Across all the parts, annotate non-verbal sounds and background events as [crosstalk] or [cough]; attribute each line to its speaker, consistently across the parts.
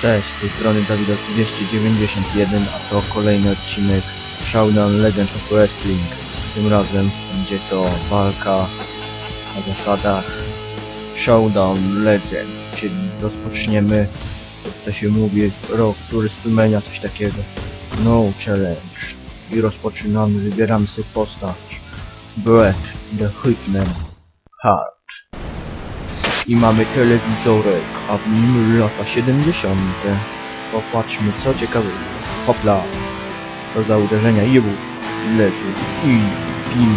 Speaker 1: Cześć, z tej strony Dawidos 291, a to kolejny odcinek Showdown Legend of Wrestling. Tym razem będzie to walka na zasadach Showdown Legend, czyli rozpoczniemy, jak to się mówi, Raw w WrestleMania, coś takiego. No Challenge. I rozpoczynamy, wybieramy sobie postać. Brett, The Hitman, Hart. I mamy telewizorek, a w nim lata 70. Popatrzmy co ciekawego. Hopla. To za uderzenia jebu leży i pin.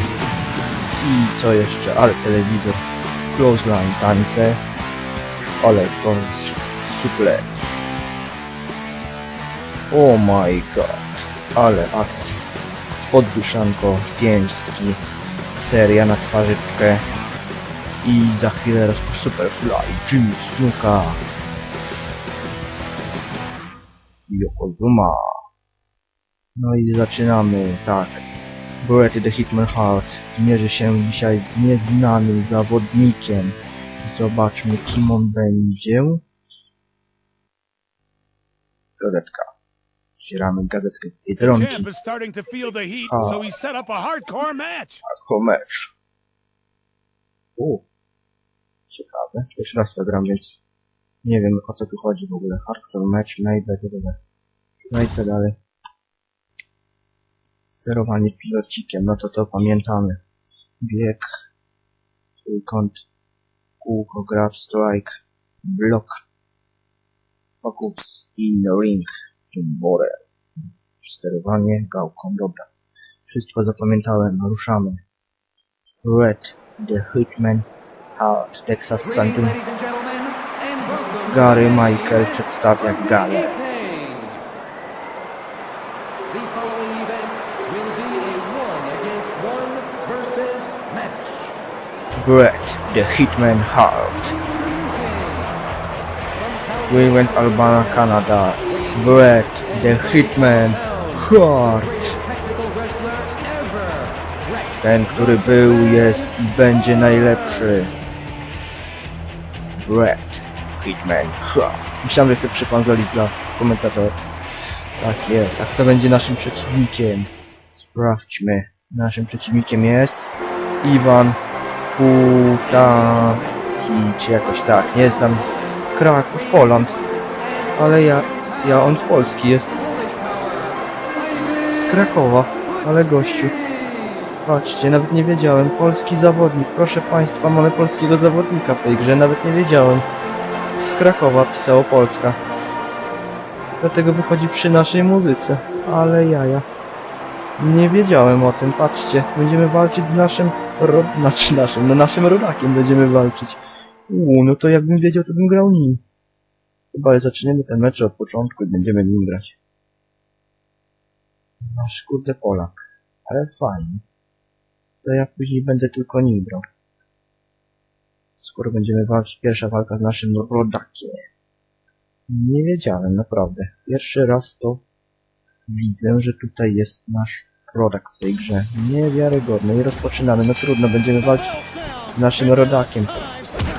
Speaker 1: I co jeszcze? Ale telewizor. Clothesline, tańce. Ale koniec. Suplex. Oh my god. Ale akcja. Podduszanko, pięstki. Seria na twarzyczkę. I za chwilę rozpocznie Superfly, Jimmy Snuka. Yokozuna. No i zaczynamy, tak. Bret the Hitman Heart zmierzy się dzisiaj z nieznanym zawodnikiem. Zobaczmy, kim on będzie. Gazetka. Otwieramy gazetkę Biedronki.
Speaker 2: hardcore match.
Speaker 1: Mecz. U. Ciekawe. Pierwszy raz to gram, więc nie wiem o co tu chodzi w ogóle. Hardcore mecz, maybe, itd. No i co dalej? Sterowanie pilocikiem, no to to pamiętamy. Bieg, trójkąt, kółko, grab, strike, blok, focus, in ring, border. Sterowanie gałką, dobra. Wszystko zapamiętałem, ruszamy. Red, The Hitman, Hart, Texas Santum, Gary Michael przedstawia galę. Brett, The Hitman Hart. Wilwent, Albana, Canada. Brett, The Hitman Hart. Ten, który był, jest i będzie najlepszy. Brett, Hitman Hart. Myślałem, że chcę przyfanzolić dla komentatora. Tak jest. A kto będzie naszym przeciwnikiem? Sprawdźmy. Naszym przeciwnikiem jest Iwan Kutowski, czy jakoś tak. Nie znam Kraków, Poland. Ale ja, ja on z Polski jest. Z Krakowa, ale gościu. Patrzcie, nawet nie wiedziałem. Polski zawodnik. Proszę Państwa, mamy polskiego zawodnika w tej grze. Nawet nie wiedziałem. Z Krakowa pisało Polska. Dlatego wychodzi przy naszej muzyce. Ale jaja. Nie wiedziałem o tym. Patrzcie, będziemy walczyć z naszym... Ro... Znaczy naszym, no naszym rodakiem będziemy walczyć. Uuu, no to jakbym wiedział, to bym grał nim. Chyba zaczniemy ten mecz od początku i będziemy nim grać. Nasz kurde Polak. Ale fajnie to ja później będę tylko nim grał. Skoro będziemy walczyć, pierwsza walka z naszym rodakiem. Nie wiedziałem, naprawdę. Pierwszy raz to widzę, że tutaj jest nasz rodak w tej grze. Niewiarygodne. I rozpoczynamy. No trudno, będziemy walczyć z naszym rodakiem.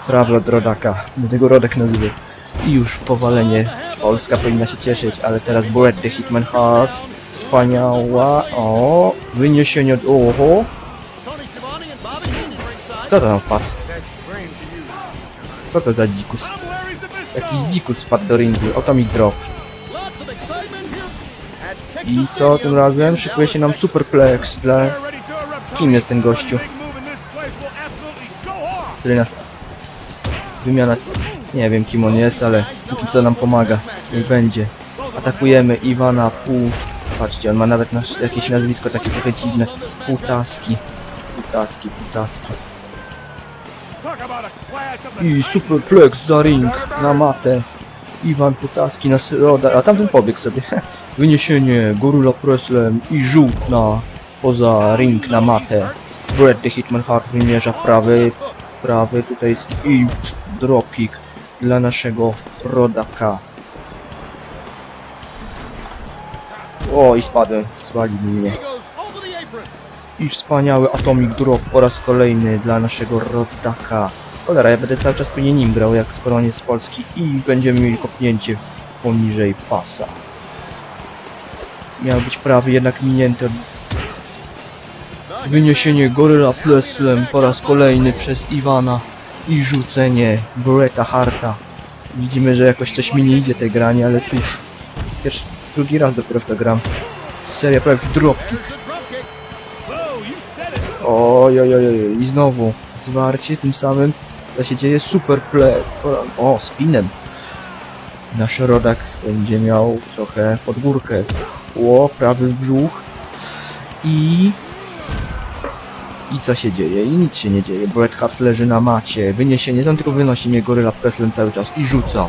Speaker 1: Prawo od rodaka. [laughs] Będę rodak nazywał. I już powalenie. Polska powinna się cieszyć, ale teraz Brett the Hitman Heart. Wspaniała. O, wyniesienie od... Oho. Kto to tam wpadł? Co to za dzikus? Jakiś dzikus wpadł do ringu. Oto mi drop. I co tym razem? Szykuje się nam superplex dla... Kim jest ten gościu? Który nas... Wymiana... Nie wiem kim on jest, ale póki co nam pomaga. Niech będzie. Atakujemy Iwana Pół... Patrzcie, on ma nawet nasz, jakieś nazwisko takie trochę dziwne. Półtaski. Półtaski, półtaski. I superplex za ring na matę. Iwan Kutaski na środę, a tamten pobiegł sobie. [laughs] Wyniesienie, Gorilla Presslem i rzut na poza ring na matę. Brett the Hitman Hart wymierza prawy, prawy, tutaj jest i dropkick dla naszego rodaka. O, i spadłem, zwalili mnie. I wspaniały Atomic Drop po raz kolejny dla naszego rodaka. Cholera, ja będę cały czas pewnie nim grał, jak skoro on jest z Polski i będziemy mieli kopnięcie w poniżej pasa. Miał być prawy, jednak minięty. Wyniesienie Goryla Pleslem po raz kolejny przez Iwana i rzucenie Bretta Harta. Widzimy, że jakoś coś mi nie idzie tej granie, ale cóż. Też drugi raz dopiero w to gram. Seria prawie dropkick. Oj, oj, oj, oj. I znowu zwarcie, tym samym co się dzieje super play. O, spinem. Nasz rodak będzie miał trochę pod górkę. Ło, prawy w brzuch. I... I co się dzieje? I nic się nie dzieje. Bret Hart leży na macie. Wyniesienie, tam tylko wynosi mnie goryla Preslem cały czas i rzuca.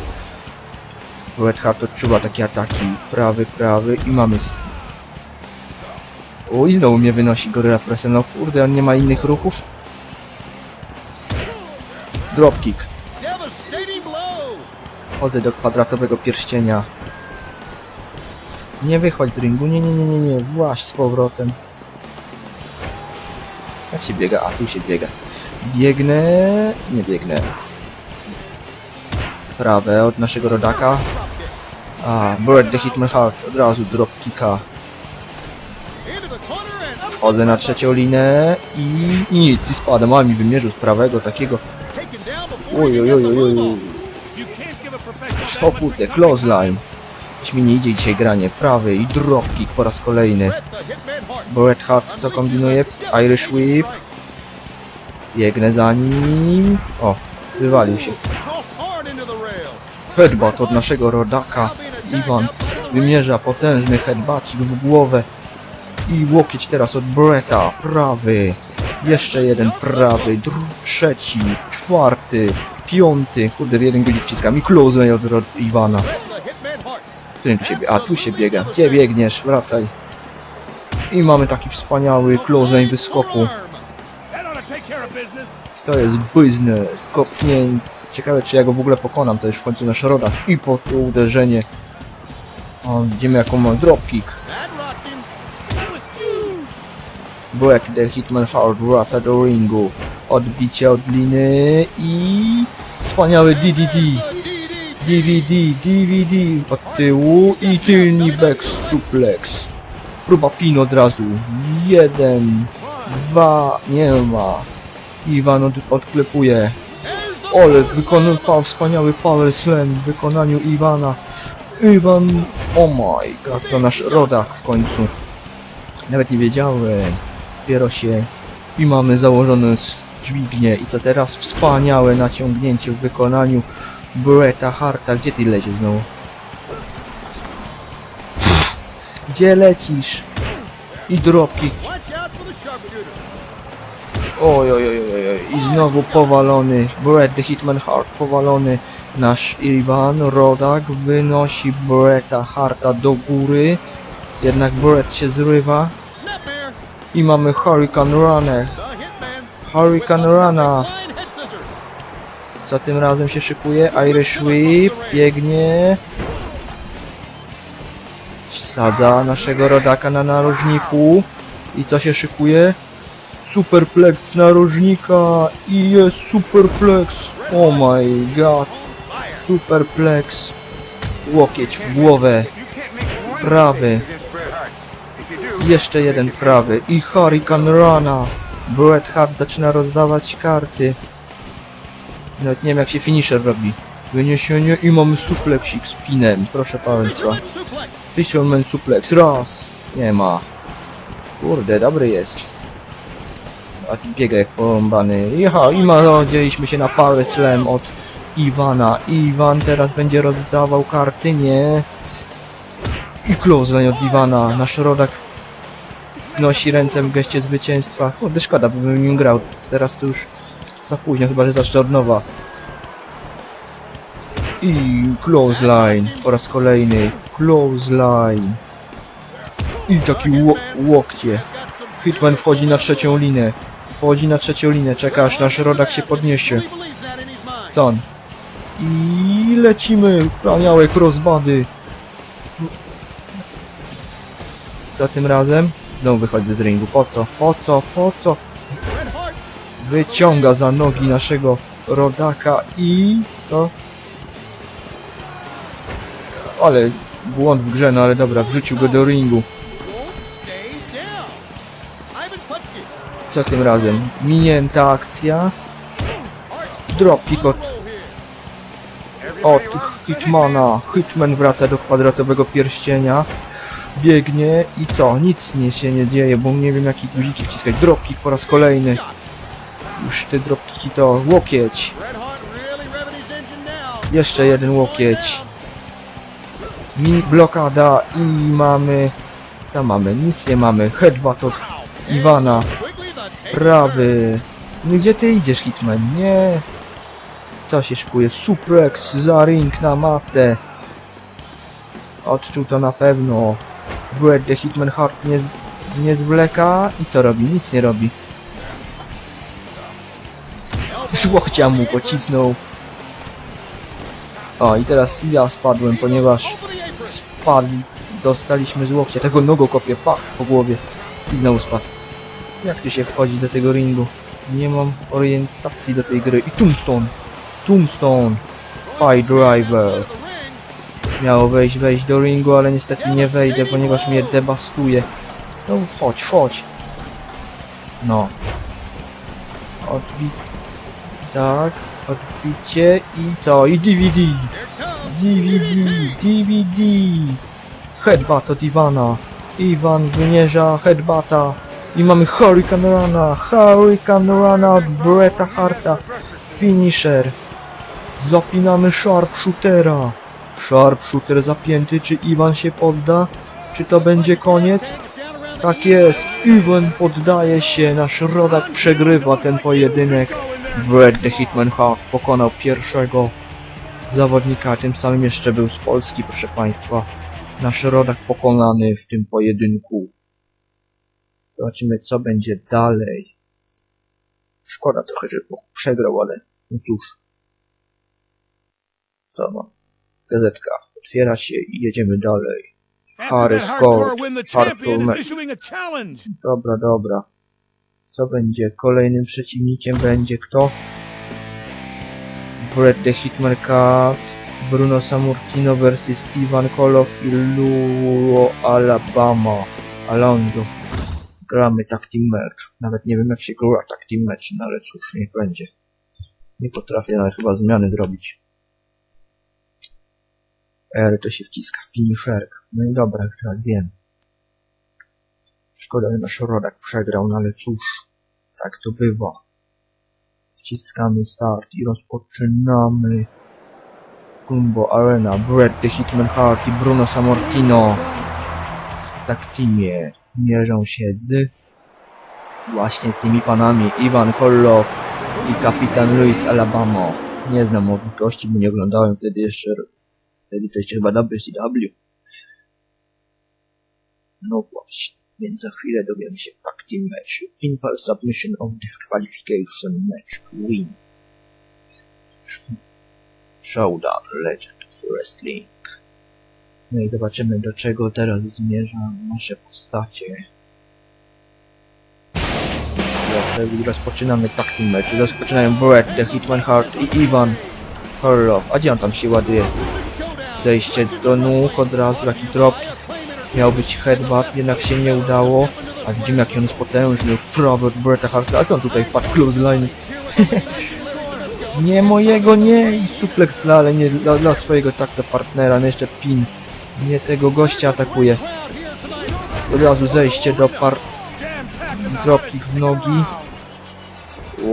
Speaker 1: Bret Hart odczuwa takie ataki. Prawy, prawy i mamy o, i znowu mnie wynosi Goryla Pressem. No kurde, on nie ma innych ruchów. Dropkick. Chodzę do kwadratowego pierścienia. Nie wychodź z ringu, nie, nie, nie, nie, nie. Właź z powrotem. Jak się biega? A, tu się biega. Biegnę... Nie biegnę. Prawe od naszego rodaka. A, Bird the Hitman Heart. Od razu dropkicka. Wchodzę na trzecią linę i, i nic, i spadam, a mi wymierzył z prawego takiego. Oj, oj, oj, oj, oj. O kurde, close line. Coś mi nie idzie dzisiaj granie. Prawy i dropkick po raz kolejny. Bret Hart co kombinuje? Irish Whip. Biegnę za nim. O, wywalił się. Headbutt od naszego rodaka. Iwan wymierza potężny headbutcik w głowę. I łokieć teraz od Bretta. Prawy. Jeszcze jeden prawy. Trzeci. Czwarty. Piąty. Kurde, jeden guzik wciskam. I close od Rod Iwana. Którym tu się biega? A, tu się biega. Gdzie biegniesz? Wracaj. I mamy taki wspaniały close wyskoku.
Speaker 2: To
Speaker 1: jest biznes. Kopnięcie. Ciekawe, czy ja go w ogóle pokonam. To już w końcu nasz rodak. I po to uderzenie. O, widzimy jaką ma dropkick. Brett the Hitman Hard wraca do ringu. Odbicie od liny i wspaniały DDD. DVD, DVD od tyłu i tylni back suplex. Próba pin od razu. Jeden, dwa, nie ma. Iwan od, odklepuje. Ole, wykonał wspaniały power slam w wykonaniu Iwana. Iwan, oh my god, to nasz rodak w końcu. Nawet nie wiedziałem. Dopiero się i mamy założone dźwignię. I co teraz? Wspaniałe naciągnięcie w wykonaniu Bretta Harta. Gdzie ty lecisz znowu? Gdzie lecisz? I dropkick. Oj, oj, oj, oj, oj. I znowu powalony. Brett the Hitman Hart powalony. Nasz Iwan Rodak wynosi Bretta Harta do góry. Jednak Brett się zrywa. I mamy Hurricane Runner. Hurricane Runa. Co tym razem się szykuje? Irish Whip. Biegnie. Sadza naszego rodaka na narożniku. I co się szykuje? Superplex narożnika. I jest superplex. Oh my god. Superplex. Łokieć w głowę. Prawy. Jeszcze jeden prawy i Hurricane Rana. Bret Hart zaczyna rozdawać karty. Nawet nie wiem jak się finisher robi. Wyniesienie i mamy suplexik z pinem. Proszę państwa. Fisherman suplex. Raz. Nie ma. Kurde, dobry jest. A ty biega jak porąbany. Jaha, i dzieliśmy się na power slam od Iwana. Iwan teraz będzie rozdawał karty, nie? I close od Iwana. Nasz rodak znosi ręce w geście zwycięstwa. Kurde, szkoda, bo bym nim grał. Teraz to już za późno, chyba że zacznę od nowa. I close line po raz kolejny. Close line. I taki ło łokcie. Hitman wchodzi na trzecią linę. Wchodzi na trzecią linę, czeka aż nasz rodak się podniesie. Co on? I lecimy. Wspaniałe crossbody. Co tym razem? Znowu wychodzi z ringu. Po co? Po co? Po co? Wyciąga za nogi naszego rodaka i... Co? Ale błąd w grze, no ale dobra, wrzucił go do ringu. Co tym razem? Minięta akcja. Dropkick od, od Hitmana. Hitman wraca do kwadratowego pierścienia. Biegnie i co? Nic nie się nie dzieje, bo nie wiem jaki guziki wciskać. Dropkick po raz kolejny. Już te dropkicki to łokieć. Jeszcze jeden łokieć. Mi blokada i mamy... Co mamy? Nic nie mamy. Headbutt od Iwana. Prawy. No gdzie ty idziesz, Hitman? Nie. Co się szykuje? Suplex za ring na matę. Odczuł to na pewno. Bret the Hitman Hart nie, z, nie zwleka i co robi? Nic nie robi. Z łokcia mu pocisnął. O, i teraz ja spadłem, ponieważ spadł. Dostaliśmy z łokcia. Tego nogą kopie, pach, po głowie. I znowu spadł. Jak tu się wchodzi do tego ringu? Nie mam orientacji do tej gry. I Tombstone! Tombstone! Pie Driver! Miało wejść, wejść do ringu, ale niestety nie wejdę, ponieważ mnie debastuje. No wchodź, wchodź! No. Odbi... Tak, odbicie i co? I DVD! DVD! DVD! Headbutt od Iwana. Iwan wymierza headbata. I mamy Hurricane Rana. Hurricane Rana od Bretta Harta. Finisher. Zapinamy Sharpshootera. Sharpshooter zapięty. Czy Iwan się podda? Czy to będzie koniec? Tak jest. Iwan poddaje się. Nasz rodak przegrywa ten pojedynek. Brett the Hitman Hart pokonał pierwszego zawodnika, tym samym jeszcze był z Polski, proszę Państwa. Nasz rodak pokonany w tym pojedynku. Zobaczymy, co będzie dalej. Szkoda trochę, że przegrał, ale no cóż. Co mam? Gazetka. Otwiera się i jedziemy dalej. Harris
Speaker 2: that hardcore
Speaker 1: match. Dobra, dobra. Co będzie? Kolejnym przeciwnikiem będzie kto? Bret the Hitman Cat, Bruno Sammartino vs Ivan Koloff i Luo Alabama. Alonso. Gramy tag team match. Nawet nie wiem jak się gra tag team match, no ale cóż, niech będzie. Nie potrafię nawet chyba zmiany zrobić. R to się wciska, finisherka. No i dobra, już teraz wiem. Szkoda, że nasz rodak przegrał, no ale cóż, tak to bywa. Wciskamy start i rozpoczynamy. Kumbo Arena, Bret the Hitman Hart i Bruno Sammartino w tak teamie zmierzą się z właśnie z tymi panami Ivan Koloff i kapitan Luis Alabama. Nie znam owych gości, bo nie oglądałem wtedy jeszcze wtedy to jeszcze chyba WCW. No właśnie. Więc za chwilę dowiemy się team match. Infall submission of disqualification match. Win. Showdown Legend of Wrestling. No i zobaczymy do czego teraz zmierzą nasze postacie. Dobrze, rozpoczynamy team match. Rozpoczynają Bret, The Hitman Hart i Ivan Koloff. A gdzie on tam się ładuje? Zejście do nóg od razu, taki drop Miał być headbutt, jednak się nie udało. A widzimy jaki on jest potężny. Od Bretta Harta. A co on tutaj wpadł? Clothesline. [laughs] nie mojego, nie! I suplex dla, ale nie dla, dla swojego takto partnera. No jeszcze pin. Nie tego gościa atakuje. Od razu zejście do par... Dropkick w nogi.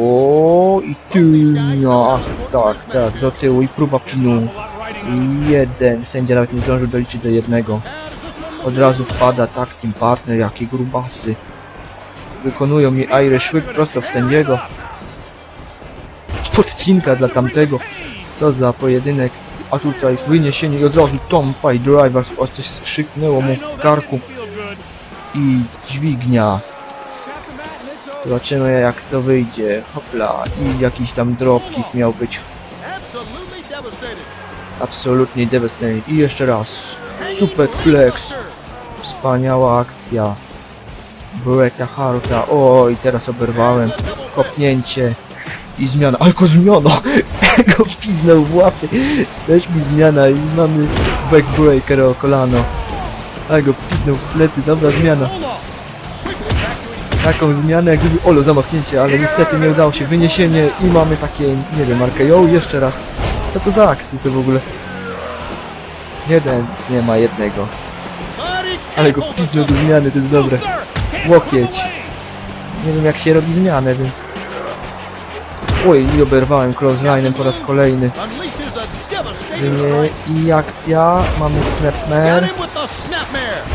Speaker 1: O i tylnia. Tak, tak, do tyłu i próba pinu. Jeden. Sędzia nawet nie zdążył doliczyć do jednego. Od razu wpada tak team partner, jakie grubasy. Wykonują mi Irish Whip prosto w sędziego. Podcinka dla tamtego. Co za pojedynek. A tutaj wyniesienie i od razu Tom Pie Driver. O, coś skrzyknęło mu w karku. I dźwignia. Zobaczymy jak to wyjdzie. Hopla. I jakiś tam dropkick miał być. Absolutnie devastating. I jeszcze raz. Superplex. Wspaniała akcja. Bretta Harta. O, i teraz oberwałem. Kopnięcie. I zmiana. Alko zmiana! [laughs] Go piznął w łapy. Też mi zmiana i mamy backbreaker o kolano. Ale go pisnął w plecy, dobra zmiana. Taką zmianę jak zrobił Olo zamachnięcie, ale niestety nie udało się. Wyniesienie i mamy takie, nie wiem, RKO jeszcze raz. Co to za akcje są w ogóle? Jeden, nie ma jednego. Ale go
Speaker 2: the
Speaker 1: do zmiany, to jest dobre. Łokieć. Nie wiem jak się robi zmianę, więc... Oj, i oberwałem crossline'em po raz kolejny. Wynie i akcja, mamy snapmare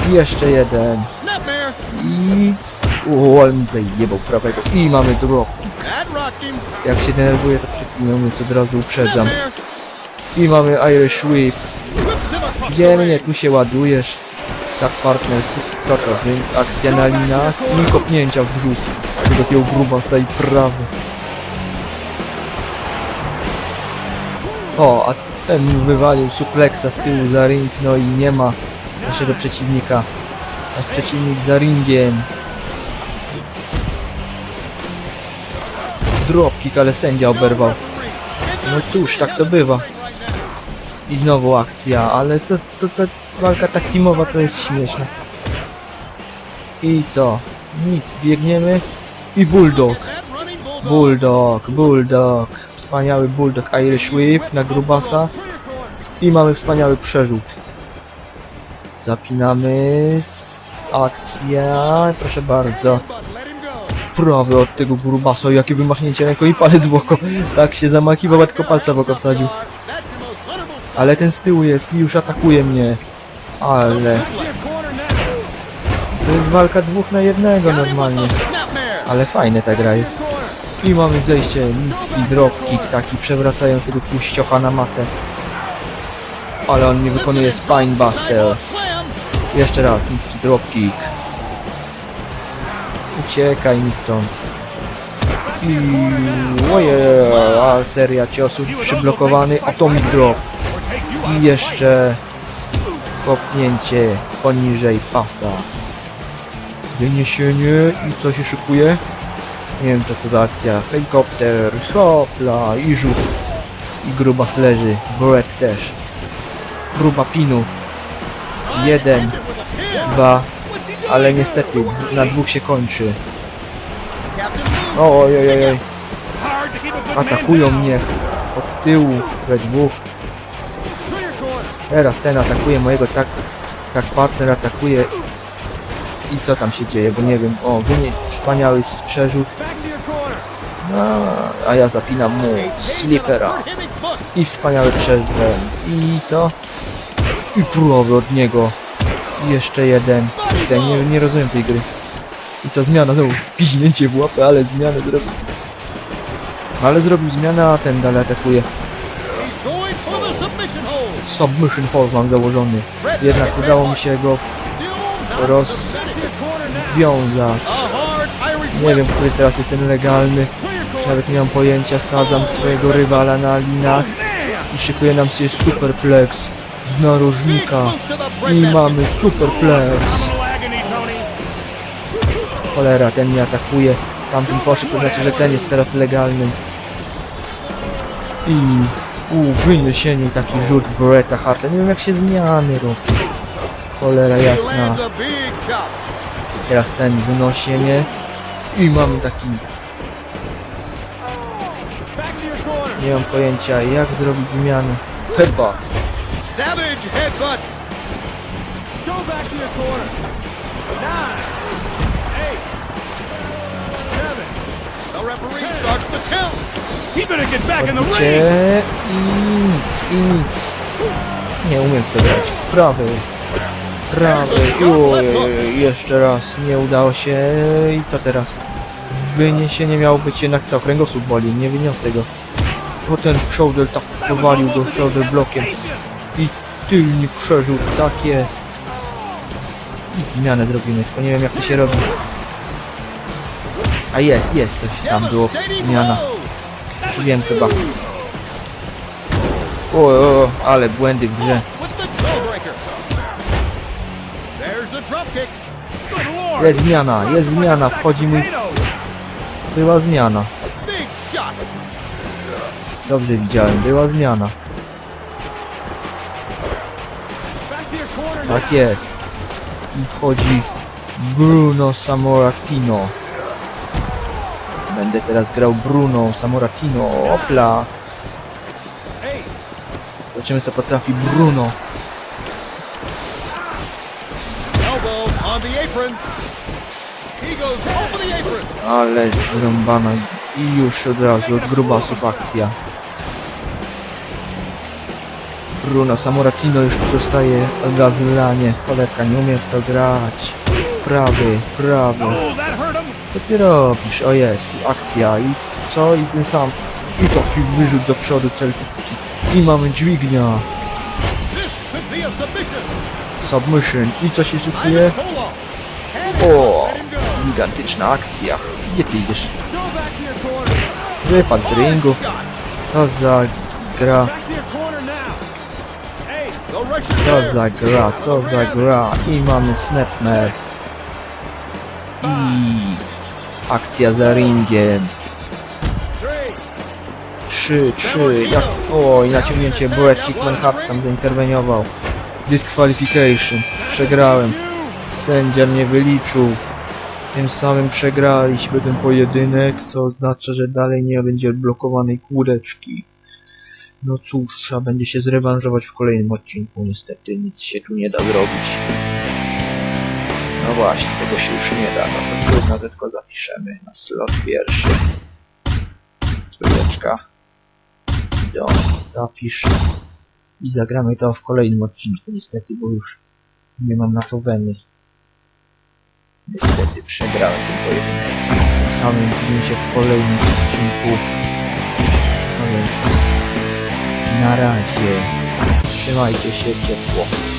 Speaker 1: i jeszcze jeden. I... O, ale zajebał prawego. I mamy drop. Jak się denerwuję, to przeklinam, więc od razu uprzedzam. I mamy Irish Whip.
Speaker 2: Ring.
Speaker 1: mnie tu się ładujesz? Tak, partners, co to? Akcja na linach i kopnięcia w brzuch. Do takiego grubasa i prawy. O, a ten wywalił suplexa z tyłu za ring, no i nie ma naszego przeciwnika. Nasz przeciwnik za ringiem. Dropkick, ale sędzia oberwał. No cóż, tak to bywa. I znowu akcja, ale to, to, to walka tak teamowa to jest śmieszne. I co? Nic, biegniemy i bulldog.
Speaker 2: Bulldog.
Speaker 1: Bulldog. Wspaniały bulldog Irish Whip na grubasa. I mamy wspaniały przerzut. Zapinamy akcja, proszę bardzo. Prawy od tego grubasa, jakie wymachnięcie ręką i palec w oko. Tak się zamachiwał, a tylko palca w oko wsadził. Ale ten z tyłu jest i już atakuje mnie. Ale to jest walka dwóch na jednego normalnie. Ale fajne ta gra jest. I mamy zejście, niski dropkick taki, przewracając tego tłuściocha na matę. Ale on nie wykonuje spinebuster. Jeszcze raz, niski dropkick. Uciekaj mi stąd. I oje, a seria ciosów przyblokowany, atomic drop. I jeszcze kopnięcie poniżej pasa. Wyniesienie i co się szykuje? Nie wiem co to za akcja. Helikopter, hopla i rzut. I gruba leży. Brett też. Gruba pinu. Jeden, dwa, ale niestety na dwóch się kończy. Oj, oj, oj, oj.
Speaker 2: Hard to keep a good man
Speaker 1: Atakują mnie od tyłu we dwóch. Teraz ten atakuje mojego, tak, tak partner atakuje. I co tam się dzieje, bo nie wiem. O, wynie, wspaniały przerzut.
Speaker 2: Corner.
Speaker 1: A, ja zapinam mu slipera. I wspaniały przerzut. I co? I królowy od niego. I jeszcze jeden. Kurde, nie, nie rozumiem tej gry. I co, zmiana? Znowu [laughs] piźnięcie w łapę, ale zmianę zrobił. Ale zrobił zmianę, a ten dalej atakuje.
Speaker 2: Submission hold.
Speaker 1: Mam założony. Jednak udało mi się go
Speaker 2: Still not
Speaker 1: Roz-
Speaker 2: submitted. To your corner now.
Speaker 1: wiązać.
Speaker 2: A hard Irish
Speaker 1: Nie wiem, który teraz jest ten legalny. Nawet nie mam pojęcia. Sadzam swojego rywala na linach i szykuje nam się superplex z narożnika. I mamy superplex. Cholera, ten mnie atakuje. Tamten poszedł, to znaczy, że ten jest teraz legalny. I... U, wyniesienie i taki rzut Beretta Harta. Nie wiem jak się zmiany robi. Cholera jasna. Teraz ten wynosienie. I mamy taki... Nie mam pojęcia jak zrobić zmianę. Headbutt.
Speaker 2: Savage headbutt. Go back to your corner. Nine. Eight. Seven. The referee starts the count.
Speaker 1: Odbicie i nic, i nic. Nie umiem w to grać. Prawy. Prawy. I oj, oj, oj, jeszcze raz. Nie udało się. I co teraz? Wyniesienie miało być jednak co? Kręgosłup boli. Nie wyniosę go. Bo ten shoulder tak powalił go shoulder blokiem. I tylni przerzut. Tak jest. I zmianę zrobimy. Tylko nie wiem jak to się robi. A jest, jest coś tam było. Zmiana. Wiem chyba. O, o, ale błędy w grze. Jest zmiana, jest zmiana, wchodzi.
Speaker 2: Potatoes.
Speaker 1: Była zmiana. Dobrze widziałem, była zmiana. Tak jest. I wchodzi Bruno Samoratino. Będę teraz grał Bruno Samoratino. Opla. Zobaczymy co potrafi Bruno. Ale zrąbana. I już od razu od grubasów akcja. Bruno Samoratino już zostaje od razu lanie. Cholerka, nie umiem w to grać. Prawy, prawy. Co ty robisz? O jest, akcja i co? I ten sam. I taki wyrzut do przodu celtycki. I mamy dźwignia.
Speaker 2: Submission.
Speaker 1: I co się szykuje? O, gigantyczna akcja. Gdzie ty idziesz? Wypadł z ringu. Co za gra? Co za gra? Co za gra? I mamy snapmare. I akcja za ringiem.
Speaker 2: Three.
Speaker 1: 3, 3, jak... O, i naciągnięcie Brett Hickman Hart tam zainterweniował. Disqualification. Przegrałem. Sędzia mnie wyliczył. Tym samym przegraliśmy ten pojedynek, co oznacza, że dalej nie będzie blokowanej kółeczki. No cóż, trzeba będzie się zrewanżować w kolejnym odcinku. Niestety nic się tu nie da zrobić. No właśnie, tego się już nie da. No to trudno, tylko zapiszemy na slot pierwszy. Trójeczka. Do, zapisz. I zagramy to w kolejnym odcinku, niestety, bo już nie mam na to weny. Niestety przegrałem ten pojedynek. Tym samym widzimy się w kolejnym odcinku. No więc na razie. Trzymajcie się ciepło.